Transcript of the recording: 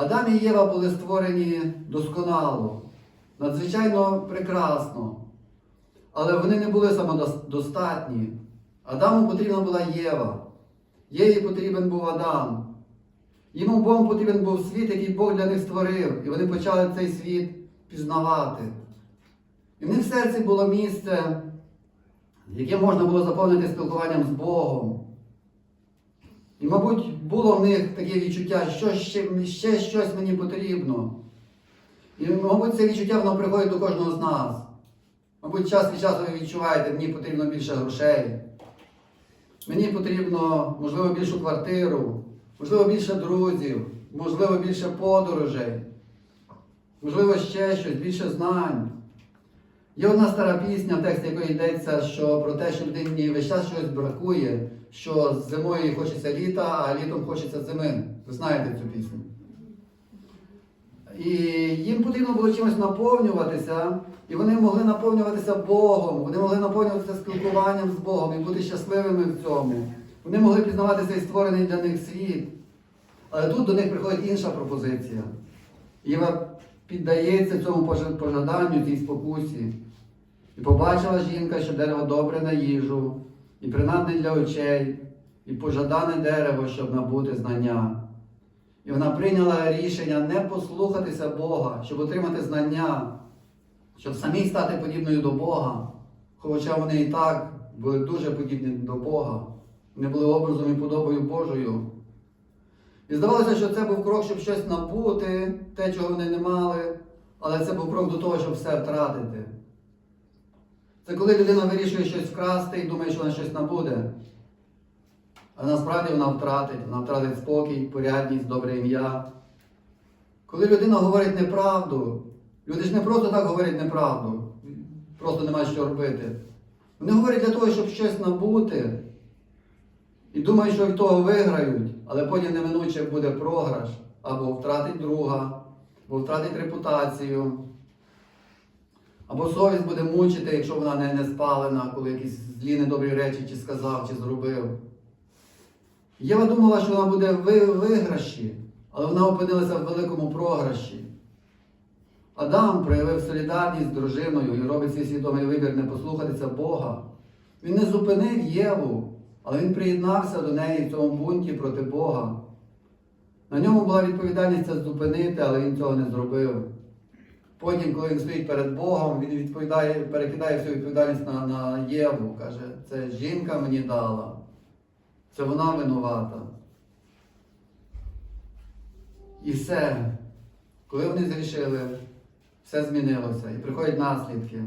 Адам і Єва були створені досконало, надзвичайно прекрасно. Але вони не були самодостатні. Адаму потрібна була Єва. Єві потрібен був Адам. Їм обом потрібен був світ, який Бог для них створив, і вони почали цей світ пізнавати. І в них в серці було місце, яке можна було заповнити спілкуванням з Богом. І, мабуть, було в них таке відчуття, що ще, ще щось мені потрібно. І, мабуть, це відчуття воно приходить до кожного з нас. Мабуть, час від часу ви відчуваєте, мені потрібно більше грошей. Мені потрібно, можливо, більшу квартиру, можливо, більше друзів, можливо, більше подорожей, можливо, ще щось, більше знань. Є одна стара пісня, в тексті якої йдеться, що про те, що людині весь час щось бракує, що зимою хочеться літа, а літом хочеться зими. Ви знаєте цю пісню. І їм потрібно було чимось наповнюватися, і вони могли наповнюватися Богом, вони могли наповнюватися спілкуванням з Богом і бути щасливими в цьому. Вони могли пізнавати цей створений для них світ. Але тут до них приходить інша пропозиція. Єва піддається цьому пожа- пожаданню, цій спокусі. І побачила жінка, що дерево добре на їжу, і принадне для очей, і пожадане дерево, щоб набути знання. І вона прийняла рішення не послухатися Бога, щоб отримати знання, щоб самій стати подібною до Бога. Хоча вони і так були дуже подібні до Бога. Вони були образом і подобою Божою. І здавалося, що це був крок, щоб щось набути, те, чого вони не мали, але це був крок до того, щоб все втратити. Це коли людина вирішує щось вкрасти і думає, що вона щось набуде. А насправді вона втратить, вона втратить спокій, порядність, добре ім'я. Коли людина говорить неправду, люди ж не просто так говорять неправду, просто нема що робити. Вони говорять для того, щоб щось набути. І думають, що від того виграють, але потім неминуче буде програш, або втратить друга, або втратить репутацію, або совість буде мучити, якщо вона не, не спалена, коли якісь злі недобрі речі чи сказав, чи зробив. Єва думала, що вона буде в виграші, але вона опинилася в великому програші. Адам проявив солідарність з дружиною і робить свій свідомий вибір не послухатися Бога. Він не зупинив Єву, але він приєднався до неї в цьому бунті проти Бога. На ньому була відповідальність це зупинити, але він цього не зробив. Потім, коли він стоїть перед Богом, він відповідає, перекидає всю відповідальність на, на Єву. Каже, це жінка мені дала. Це вона винувата. І все. Коли вони зрішили, все змінилося. І приходять наслідки.